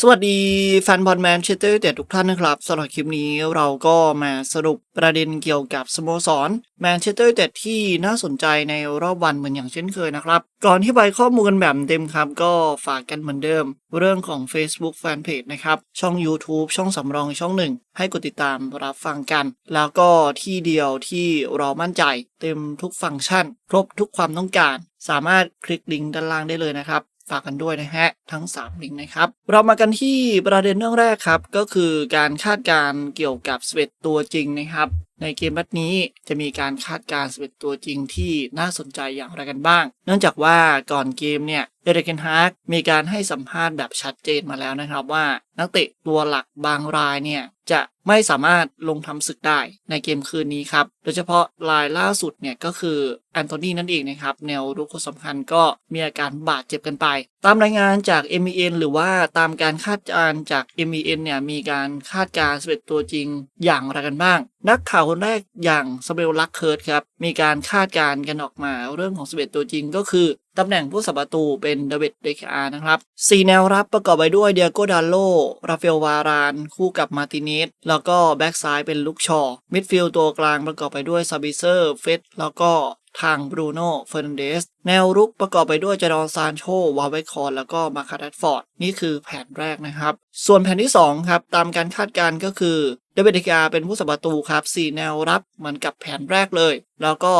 สวัสดีแฟนบอลแมนเชสเตอร์เด็ดทุกท่านนะครับสำหรับคลิปนี้เราก็มาสรุปประเด็นเกี่ยวกับสโมสรแมนเชสเตอร์เด็ดที่น่าสนใจในรอบวันเหมือนอย่างเช่นเคยนะครับ ก่อนที่ไปข้อมูลกันแบบเต็มครับ ก็ฝากกันเหมือนเดิม เรื่องของ Facebook Fanpage นะครับ ช่อง YouTube ช่องสำรองช่องหนึ่ง ให้กดติดตามรับฟังกัน แล้วก็ที่เดียวที่เรามั่นใจ เต็มทุกฟังก์ชัน ครบทุกความต้องการ สามารถคลิกลิงก์ด้านล่างได้เลยนะครับ ฝากกันด้วยนะฮะ ทั้ง 3 ลิงก์นะครับ เรามากันที่ประเด็นเรื่องแรกครับ ก็คือการคาดการเกี่ยวกับสเวตตัวจริงนะครับในเกมนัดนี้จะมีการคาดการณ์สเวตตัวจริงที่น่าสนใจอย่างไรกันบ้าง เนื่องจากว่าก่อนเกมเนี่ยเดเรกเกนฮาร์กมีการให้สัมภาษณ์แบบชัดเจนมาแล้วนะครับว่า นักเตะตัวหลักบางรายเนี่ยจะไม่สามารถลงทำศึกได้ในเกมคืนนี้ครับ โดยเฉพาะรายล่าสุดเนี่ยก็คือแอนโทนีนั่นเองนะครับ แนวรุกคนสำคัญก็มีอาการบาดเจ็บกันไป ตามรายงานจาก MEN หรือว่าตามการคาดการณ์จาก MEN เนี่ยมีการคาดการณ์สเปตัวจริงอย่างไรกันบ้าง นักข่าวคนแรกอย่างสเปลลักเคิร์ดครับ มีการคาดการณ์กันออกมาเรื่องของสเปตัวจริงก็คือ ตำแหน่งผู้สับประตูเป็นเดวิดเดคอาร์นะครับสี่แนวรับประกอบไปด้วยเดียโกดาโล ราฟเอลวาราน คู่กับมาร์ติเนสแล้วก็แบ็กซ้ายเป็นลุกชอรมิดฟิลด์ตัวกลางประกอบไปด้วยซาบิเซอร์เฟสแล้วก็ทางบรูโน่เฟอร์นันเดส แนวรุกประกอบไปด้วยจารอนซานโช วาเวคอน แล้วก็มาคาร์ดฟอร์ด นี่คือแผนแรกนะครับ ส่วนแผนที่ 2 ครับ ตามการคาดการณ์ก็คือ เดวิดกาเป็นผู้สับประตูครับสี่แนวรับเหมือนกับแผนแรกเลย แล้วก็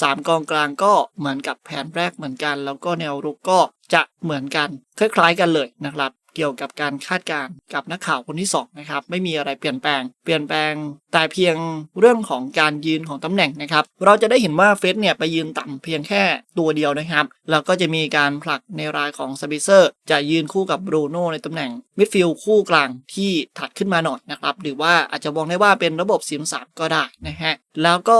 สามกองกลางก็เหมือนกับแผนแรกเหมือนกัน แล้วก็แนวรุกก็จะเหมือนกัน คล้ายๆกันเลยนะครับ เกี่ยวกับการคาดการณ์กับนักข่าวคนที่2นะครับไม่มีอะไรเปลี่ยนแปลง เปลี่ยนแปลงแต่เพียงเรื่องของการยืนของตำแหน่งนะครับเราจะได้เห็นว่าเฟสเนี่ยไปยืนต่ำเพียงแค่ตัวเดียวนะครับแล้วก็จะมีการผลักในรายของซาบิเซอร์ จะยืนคู่กับบรูโน่ในตำแหน่งมิดฟิลด์คู่กลางที่ถัดขึ้นมาหน่อยนะครับหรือว่าอาจจะมองได้ว่าเป็นระบบ4 3ก็ได้นะฮะแล้วก็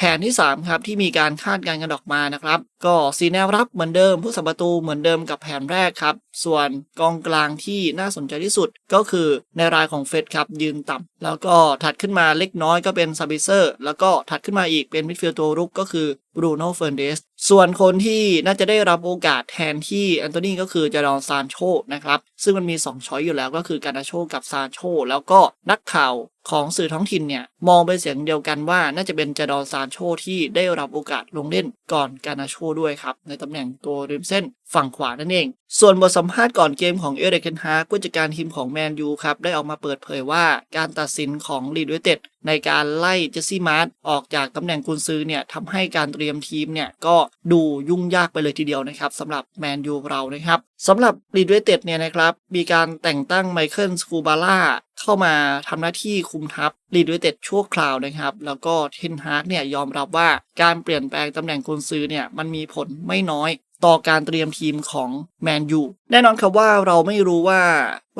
แผนที่ 3 ครับที่มีการคาดการณ์กันออกมานะครับ ก็สีแนวรับเหมือนเดิม ผู้สัมประตูเหมือนเดิมกับแผนแรกครับ ส่วนกองกลางที่น่าสนใจที่สุดก็คือในรายของเฟดครับยืนต่ำแล้วก็ถัดขึ้นมาเล็กน้อยก็เป็นซาบิเซอร์ แล้วก็ถัดขึ้นมาอีกเป็นมิดฟิลด์ตัวรุกก็คือบรูโน่เฟอร์เดส ส่วนคนที่น่าจะได้รับโอกาสแทนที่แอนโทนีก็คือจารอนซานโชนะครับ ซึ่งมันมี 2 ช้อยอยู่แล้วก็คือการาโชกับซานโชแล้วก็นักข่าวของสื่อท้องถิ่นเนี่ย มองเป็นเสียงเดียวกันว่าน่าจะเป็นจารอนซานโชที่ได้รับโอกาสลงเล่นก่อนการาโชด้วยครับ ในตำแหน่งตัวริมเส้นฝั่งขวานั่นเอง ส่วนบทสัมภาษณ์ก่อนเกมของเอเดเคนฮาร์ผู้จัดการทีมของแมนยูครับ ได้ออกมาเปิดเผยว่าการตัดสินของลีดเวเต็ดในการไล่เจสซี่มาร์ตออกจากตำแหน่งกุนซือเนี่ยทำให้การเตรียมทีมเนี่ยก็ดูยุ่งยากไปเลยทีเดียวนะครับสำหรับแมนยูเรานะครับสำหรับลีดเวเต็ดเนี่ยนะครับ มีการแต่งตั้งไมเคิลสคูบาร่าเข้ามาทำหน้าที่คุมทัพลีดเวเต็ดชั่วคราวนะครับ แล้วก็เทนฮาร์กเนี่ยยอมรับว่าการเปลี่ยนแปลงตำแหน่งกุนซือเนี่ยมันมีผลไม่น้อยต่อการเตรียมทีมของแมนยูแน่นอนครับว่าเราไม่รู้ว่า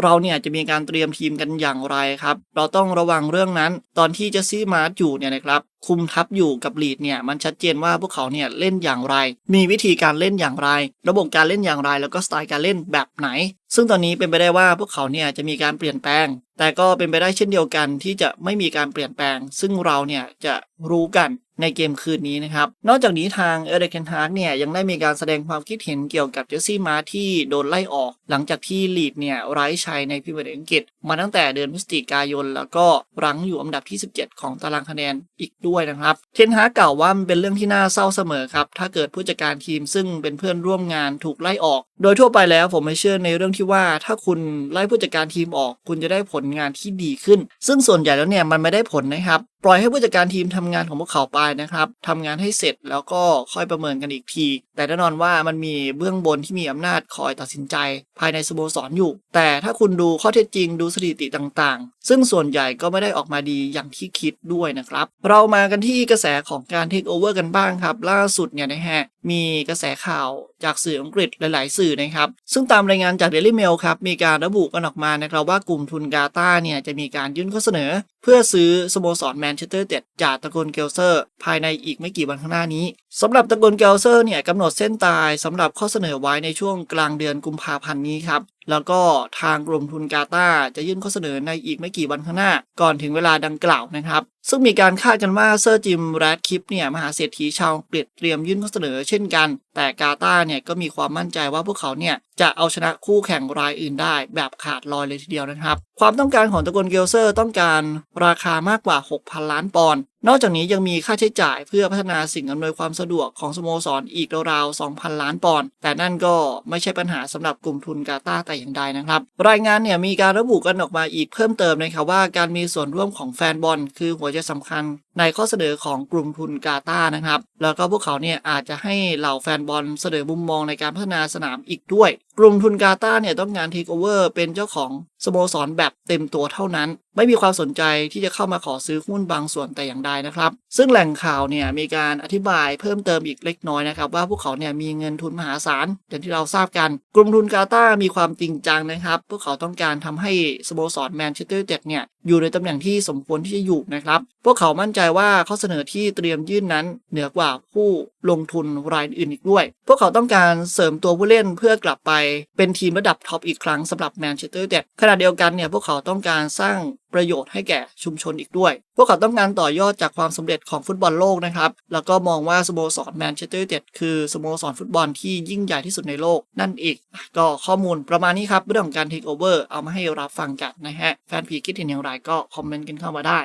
เราเนี่ยจะมีการเตรียมทีมกันอย่างไรครับ เราต้องระวังเรื่องนั้น ตอนที่เจสซี่มาร์อยู่เนี่ยนะครับคุมทัพอยู่กับลีดเนี่ยมันชัดเจนว่าพวกเขาเนี่ยเล่นอย่างไร มีวิธีการเล่นอย่างไร ระบบการเล่นอย่างไร แล้วก็สไตล์การเล่นแบบไหน ซึ่งตอนนี้เป็นไปได้ว่าพวกเขาเนี่ยจะมีการเปลี่ยนแปลง แต่ก็เป็นไปได้เช่นเดียวกันที่จะไม่มีการเปลี่ยนแปลง ซึ่งเราเนี่ยจะรู้กันในเกมคืนนี้นะครับ นอกจากนี้ทางเอเดเคนฮาร์กเนี่ยยังได้มีการแสดงความคิดเห็นเกี่ยวกับเจสซี่มาที่โดนไล่ออก หลังจากที่ลีดเนี่ยไร้ชัยในพรีเมียร์ลีกอังกฤษ มาตั้งแต่เดือนพฤศจิกายน แล้วก็รั้งอยู่อันดับที่ 17 ของตารางคะแนนอีกด้วยนะครับ เทนฮาร์กกล่าวว่ามันเป็นเรื่องที่น่าเศร้าเสมอครับ ถ้าเกิดผู้จัดการทีมซึ่งเป็นเพื่อนร่วมงานถูกไล่ออก โดยทั่วไปแล้วผมไม่เชื่อในเรื่องที่ว่า ถ้าคุณไล่ผู้จัดการทีมออก คุณจะได้ผลงานที่ดีขึ้น ซึ่งส่วนใหญ่แล้วเนี่ยมันไม่ได้ผลนะครับปล่อยให้ผู้จัดการทีมทำงานของพวกเขาไปนะครับทำงานให้เสร็จแล้วก็ค่อยประเมินกันอีกที แต่แน่นอนว่ามันมีเบื้องบนที่มีอำนาจคอยตัดสินใจ ภายในสโมสรออยู่ แต่ถ้าคุณดูข้อเท็จจริงดูสถิติต่างๆ ซึ่งส่วนใหญ่ก็ไม่ได้ออกมาดีอย่างที่คิดด้วยนะครับ เรามากันที่กระแสของการเทคโอเวอร์กันบ้างครับ ล่าสุดเนี่ยนะฮะมีกระแสข่าวจากสื่ออังกฤษหลาย ๆ สื่อนะครับ ซึ่งตามรายงานจาก Daily Mail ครับ มีการระบุกันออกมานะครับว่ากลุ่มทุนกาตาเนี่ยจะมีการยื่นข้อเสนอเพื่อซื้อสโมสรแมนเชสเตอร์เต็ดจากตระกูลเกลเซอร์ ภายในอีกไม่กี่วันข้างหน้านี้สำหรับตระกูลเกลเซอร์เนี่ยกำหนดเส้นตายสำหรับข้อเสนอไว้ในช่วงกลางเดือนกุมภาพันธ์นี้ครับ แล้วก็ทางกลุ่มทุนกาตาจะยื่นข้อเสนอในอีกไม่กี่วันข้างหน้า ก่อนถึงเวลาดังกล่าวนะครับ ซึ่งมีการคาดกันว่าเซอร์จิมแรดคิปเนี่ยมหาเศรษฐีชาวอังกฤษเตรียมยื่นข้อเสนอเช่นกัน แต่กาตาเนี่ยก็มีความมั่นใจว่าพวกเขาเนี่ยจะเอาชนะคู่แข่งรายอื่นได้ แบบขาดลอยเลยทีเดียวนะครับ ความต้องการของตระกูลเกลเซอร์ต้องการราคามากกว่า 6,000 ล้านปอนด์ นอกจากนี้ยังมีค่าใช้จ่ายเพื่อพัฒนาสิ่งอำนวยความสะดวกของสโมสรอีกราวๆ 2,000 ล้านปอนด์ แต่นั่นก็ไม่ใช่ปัญหาสำหรับกลุ่มทุนกาตาร์แต่อย่างใดนะครับ รายงานเนี่ยมีการระบุกันออกมาอีกเพิ่มเติมนะครับว่าการมีส่วนร่วมของแฟนบอลคือหัวใจสำคัญ ในข้อเสนอของกลุ่มทุนกาตานะครับ แล้วก็พวกเขาเนี่ยอาจจะให้เหล่าแฟนบอลเสนอมุมมองในการพัฒนาสนามอีกด้วย กลุ่มทุนกาตาเนี่ยต้องการเทคโอเวอร์เป็นเจ้าของสโมสรแบบเต็มตัวเท่านั้น ไม่มีความสนใจที่จะเข้ามาขอซื้อหุ้นบางส่วนแต่อย่างใดนะครับ ซึ่งแหล่งข่าวเนี่ยมีการอธิบายเพิ่มเติมอีกเล็กน้อยนะครับ ว่าพวกเขาเนี่ยมีเงินทุนมหาศาลอย่างที่เราทราบกัน กลุ่มทุนกาตามีความจริงจังนะครับ พวกเขาต้องการทำให้สโมสรแมนเชสเตอร์ยูไนเต็ดเนี่ยอยู่ในตำแหน่งที่สมควรที่จะอยู่นะครับ พวกเขามั่นใจว่าข้อเสนอที่เตรียมยื่นนั้น เหนือกว่าผู้ลงทุนรายอื่นอีกด้วย พวกเขาต้องการเสริมตัวผู้เล่นเพื่อกลับไปเป็นทีมระดับท็อปอีกครั้งสำหรับแมนเชสเตอร์ยูไนเต็ดขณะเดียวกันเนี่ยพวกเขาต้องการสร้างประโยชน์ให้แก่ชุมชนอีกด้วย พวกเขาต้องการต่อยอดจากความสำเร็จของฟุตบอลโลกนะครับ แล้วก็มองว่าสโมสรแมนเชสเตอร์ยูไนเต็ดคือสโมสรฟุตบอลที่ยิ่งใหญ่ที่สุดในโลกนั่นเองก็ข้อมูลประมาณนี้ครับเรื่องของการเทคโอเวอร์เอามาให้รับฟังกันนะฮะ แฟนพีคิดเห็นอย่างไรก็คอมเมนต์กันเข้ามาได้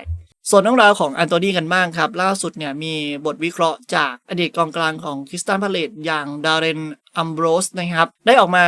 ส่วนเรื่องราวของอันโตนีกันบ้างครับ ล่าสุดเนี่ยมีบทวิเคราะห์จากอดีตกองกลางของคริสตันพาเลตอย่างดาร์เรน อัมโบรสนะครับ ได้ออกมา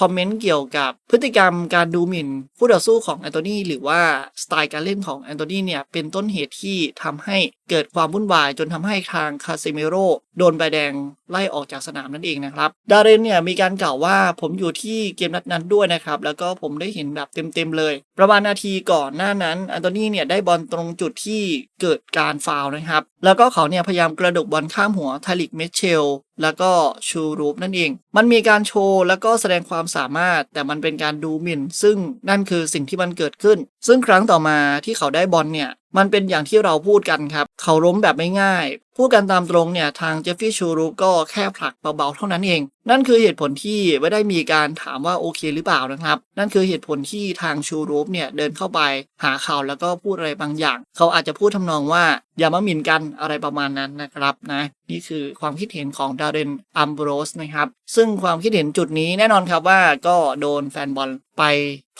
คอมเมนต์เกี่ยวกับพฤติกรรมการดูหมิ่นผู้ต่อสู้ของแอนโทนีหรือว่าสไตล์การเล่นของแอนโทนีเนี่ย เป็นต้นเหตุที่ทำให้เกิดความวุ่นวาย จนทำให้ทางคาเซเมโรโดนใบแดงไล่ออกจากสนามนั่นเองนะครับ ดาเรนเนี่ย มีการกล่าวว่าผมอยู่ที่เกมนัดนั้นด้วยนะครับ แล้วก็ผมได้เห็นแบบเต็มๆเลย ประมาณนาทีก่อนหน้านั้นแอนโทนีเนี่ยได้บอลตรงจุดที่เกิดการฟาวนะครับแล้วก็เขาเนี่ยพยายามกระดกบอลข้ามหัวทาริกเมเชล แล้วก็ชูรูปนั่นเอง มันมีการโชว์แล้วก็แสดงความสามารถ แต่มันเป็นการดูหมิ่น ซึ่งนั่นคือสิ่งที่มันเกิดขึ้น ซึ่งครั้งต่อมาที่เขาได้บอลเนี่ย มันเป็นอย่างที่เราพูดกันครับ เขาล้มแบบไม่ง่าย พูดกันตามตรงเนี่ย ทางเจฟฟี่ชูรูปก็แค่ผลักเบาๆเท่านั้นเอง นั่นคือเหตุผลที่ไม่ได้มีการถามว่าโอเคหรือเปล่านะครับ นั่นคือเหตุผลที่ทางชูรูปเนี่ยเดินเข้าไปหาเขาแล้วก็พูดอะไรบางอย่าง เขาอาจจะพูดทำนองว่าอย่ามาหมิ่นกันอะไรประมาณนั้นนะครับนะนี่คือความคิดเห็นของดาร์เรนอัมโบรสนะครับซึ่งความคิดเห็นจุดนี้แน่นอนครับว่าก็โดนแฟนบอลไป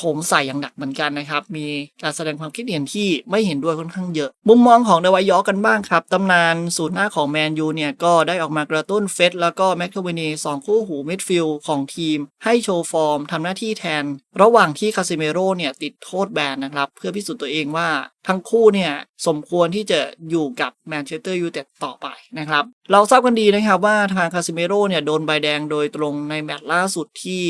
ถมใส่อย่างหนักเหมือนกันนะครับ มีการแสดงความคิดเห็นที่ไม่เห็นด้วยค่อนข้างเยอะ มุมมองของเดวายอกันบ้างครับตำนานศูนย์หน้าของแมนยูเนี่ย ก็ได้ออกมากระตุ้นเฟสแล้วก็แม็กโทเวเนีสองคู่หูมิดฟิลด์ของทีม ให้โชว์ฟอร์มทำหน้าที่แทน ระหว่างที่คาซิเมโร่เนี่ยติดโทษแบนนะครับ เพื่อพิสูจน์ตัวเองว่าทั้งคู่เนี่ยสมควรที่จะอยู่กับแมนเชสเตอร์ยูไนเต็ดต่อไปนะครับ เราทราบกันดีนะครับว่าทางคาซิเมโร่เนี่ยโดนใบแดงโดยตรงในแมตช์ล่าสุดที่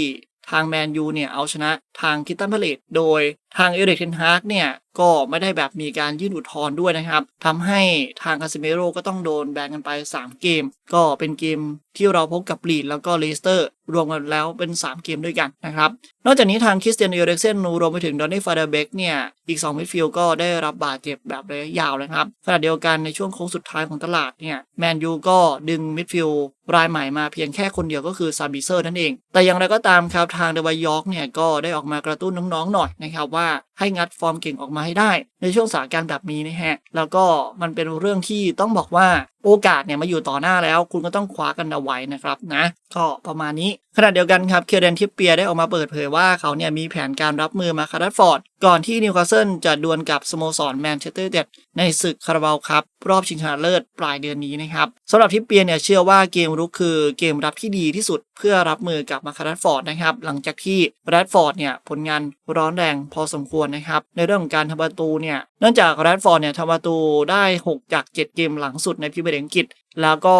ทางแมนยูเนี่ยเอาชนะทางคิตตันพาเลตโดย ทางเอริกเทนฮากเนี่ยก็ไม่ได้แบบมีการยื่นอุทธรณ์ด้วยนะครับทำให้ทางคาซิเมโร่ก็ต้องโดนแบนกันไป 3 เกม ก็เป็นเกมที่เราพบกับลีดแล้วก็เลสเตอร์ รวมกันแล้วเป็น 3 เกมด้วยกันนะครับ นอกจากนี้ทางคริสเตียนเอริกเซนรวมไปถึงดอนนี่ฟาเดเบกเนี่ย อีก 2 มิดฟิลด์ก็ได้รับบาดเจ็บแบบระยะยาวนะครับขณะเดียวกันในช่วงโค้งสุดท้ายของตลาดเนี่ยแมนยูก็ดึงมิดฟิลด์รายใหม่มาเพียงแค่คนเดียวก็คือซาบิเซอร์นั่นเอง แต่อย่างไรก็ตามครับทางเดวายอร์กเนี่ยก็ได้ออกมากระตุ้นน้องๆหน่อยนะครับว่าว่าให้งัดฟอร์มเก่งออกมาให้ได้ ในช่วงสถานการณ์แบบนี้นะฮะ แล้วก็มันเป็นเรื่องที่ต้องบอกว่าโอกาสเนี่ยมาอยู่ต่อหน้าแล้ว คุณก็ต้องคว้ากันเอาไว้นะครับนะก็ประมาณนี้ขณะเดียวกันครับเคียร์เดนทิปเปียได้ออกมาเปิดเผยว่าเขาเนี่ยมีแผนการรับมือมาคาร์ดฟอร์ด ก่อนที่นิวคาสเซิลจะดวลกับสโมสรแมนเชสเตอร์ยูไนเต็ดในศึกคาราบาวครับ รอบชิงชนะเลิศปลายเดือนนี้นะครับสำหรับทิปเปียเนี่ยเชื่อว่าเกมรุกคือเกมรับที่ดีที่สุดเพื่อรับมือกับมาคาร์ดฟอร์ดนะครับหลังจากที่แรดฟอร์ดเนี่ยผลงานร้อนแรงพอสมควรนะครับในเรื่องของการทำประตูเนี่ยเนื่องจากแรดฟอร์ดเนี่ยทำประตูได้ 6 จาก 7 เกมหลังสุดในพรีเมียร์ลีกอังกฤษ แล้วก็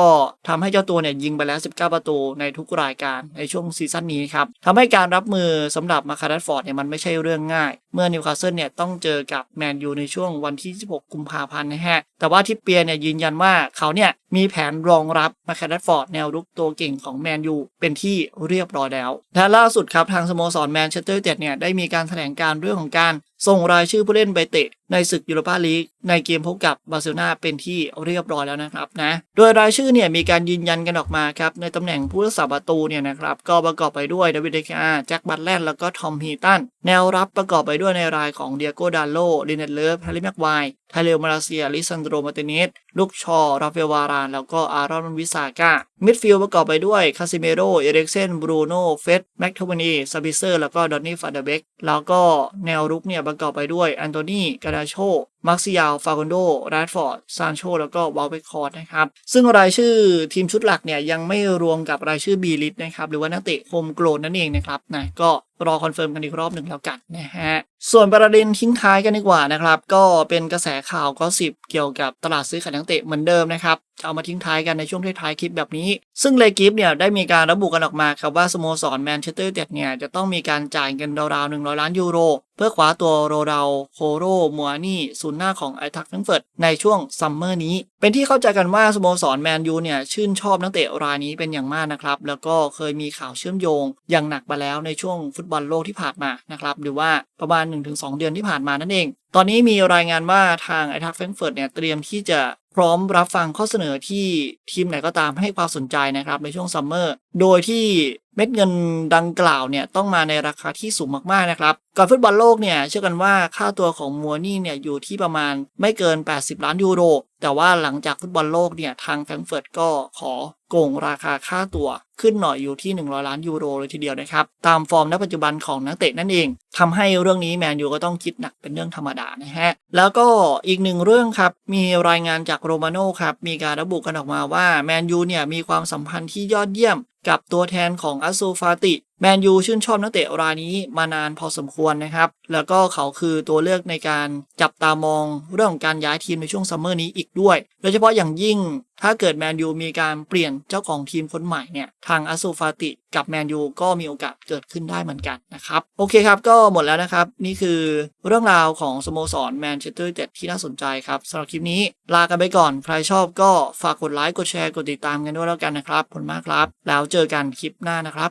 ทำให้เจ้าตัวเนี่ยยิงไปแล้ว 19 ประตูในทุกรายการในช่วงซีซั่นนี้ครับทำให้การรับมือสำหรับมาคาร์ดฟอร์ดเนี่ยมันไม่ใช่เรื่องง่าย เมื่อนิวคาสเซิลเนี่ยต้องเจอกับแมนยูในช่วงวันที่ 16 กุมภาพันธ์นะฮะ แต่ว่าทิปเปียเนี่ยยืนยันว่าเขาเนี่ยมีแผนรองรับมาคาร์ดฟอร์ดแนวรุกตัวเก่งของแมนยูเป็นที่เรียบร้อยแล้วและล่าสุดครับทางสโมสรแมนเชสเตอร์ยูไนเต็ดเนี่ยได้มีการแถลงการเรื่องของการ ส่งรายชื่อผู้เล่นไปเตะในศึกยูโรปาลีกในเกมพบกับบาร์เซโลนาเป็นที่เรียบร้อยแล้วนะครับนะโดยรายชื่อเนี่ยมีการยืนยันกันออกมาครับในตำแหน่งผู้รักษาประตูเนี่ยนะครับก็ประกอบไปด้วยดาวิดเดคาแจ็คบัตแลนแล้วก็ทอมฮีตันแนวรับประกอบไปด้วยในรายของเดียโกดาโลลินเนตเลฟแฮร์รี่แม็กไวร์ไทเลมาเลเซียลิซันโดรมาร์ติเนสลูกชอราเฟลวาราน แล้วก็อารอนวิสาก้ามิดฟิลด์ประกอบไปด้วยคาซิเมโรเอเร็กเซนบรูโน่เฟสแม็กโทมานีซาบิเซอร์แล้วก็ดอนนี่ฟาเดเบกแล้วก็แนวรุกเนี่ยประกอบไปด้วยแอนโทนีกาดาโช มาร์ซิยาลฟาคอนโดแรดฟอร์ด ซานโช แล้วก็วอลเบคคอร์ดนะครับ ซึ่งรายชื่อทีมชุดหลักเนี่ยยังไม่รวมกับรายชื่อบีลิสนะครับ หรือว่านักเตะโฮมโกลนนั่นเองนะครับนะก็รอคอนเฟิร์มกันอีกรอบหนึ่งแล้วกันนะฮะ ส่วนประเด็นทิ้งท้ายกันดีกว่านะครับ ก็เป็นกระแสข่าวก็สิบเกี่ยวกับตลาดซื้อขายนักเตะเหมือนเดิมนะครับ จะเอามาทิ้งท้ายกันในช่วงท้ายๆคลิปแบบนี้ซึ่งเลกิฟเนี่ยได้มีการระบุกันออกมาครับว่าสโมสรแมนเชสเตอร์เต็ดเนี่ยจะต้องมีการจ่ายเงินราวๆ100ล้านยูโร เพื่อคว้าตัวโรเราโคโรมัวนี่ศูนย์หน้าของไอทักฟรังเฟิร์ตในช่วงซัมเมอร์นี้ เป็นที่เข้าใจกันว่าสโมสรแมนยูเนี่ยชื่นชอบนักเตะรายนี้เป็นอย่างมากนะครับ แล้วก็เคยมีข่าวเชื่อมโยง อย่างหนักมาแล้วในช่วงฟุตบอลโลกที่ผ่านมานะครับหรือว่าประมาณ 1-2 เดือนที่ผ่านมานั่นเอง ตอนนี้มีรายงานว่าทางไอทักแฟรงเฟิร์ตเนี่ยเตรียมที่จะพร้อมรับฟังข้อเสนอที่ทีมไหนก็ตามให้ความสนใจนะครับในช่วงซัมเมอร์ โดยที่ เม็ดเงินดังกล่าวเนี่ยต้องมาในราคาที่สูงมากๆนะครับ ก่อนฟุตบอลโลกเนี่ยเชื่อกันว่าค่าตัวของมัวนี่เนี่ยอยู่ที่ประมาณไม่เกิน 80 ล้านยูโร แต่ว่าหลังจากฟุตบอลโลกเนี่ยทางแฟรงเฟิร์ตก็ขอโกงราคาค่าตัวขึ้นหน่อยอยู่ที่ 100 ล้านยูโรเลยทีเดียวนะครับ ตามฟอร์มณปัจจุบันของนักเตะนั่นเองทำให้เรื่องนี้แมนยูก็ต้องคิดหนักเป็นเรื่องธรรมดานะฮะ แล้วก็อีกหนึ่งเรื่องครับ มีรายงานจากโรมาโน่ครับ มีการระบุกันออกมาว่าแมนยูเนี่ยมีความสัมพันธ์ที่ยอดเยี่ยม กับตัวแทนของอัสซูฟาติ แมนยูชื่นชอบนักเตะรายนี้มานานพอสมควรนะครับ แล้วก็เขาคือตัวเลือกในการจับตามองเรื่องของการย้ายทีมในช่วงซัมเมอร์นี้อีกด้วย โดยเฉพาะอย่างยิ่งถ้าเกิดแมนยูมีการเปลี่ยนเจ้าของทีมคนใหม่เนี่ย ทางอสซูฟาติกับแมนยูก็มีโอกาสเกิดขึ้นได้เหมือนกันนะครับ โอเคครับ ก็หมดแล้วนะครับ นี่คือเรื่องราวของสโมสรแมนเชสเตอร์ยูไนเต็ดที่น่าสนใจครับสำหรับคลิปนี้ลากันไปก่อน ใครชอบก็ฝากกดไลค์กดแชร์กดติดตามกันด้วยแล้วกันนะครับขอบคุณมากครับ แล้วเจอกันคลิปหน้านะครับ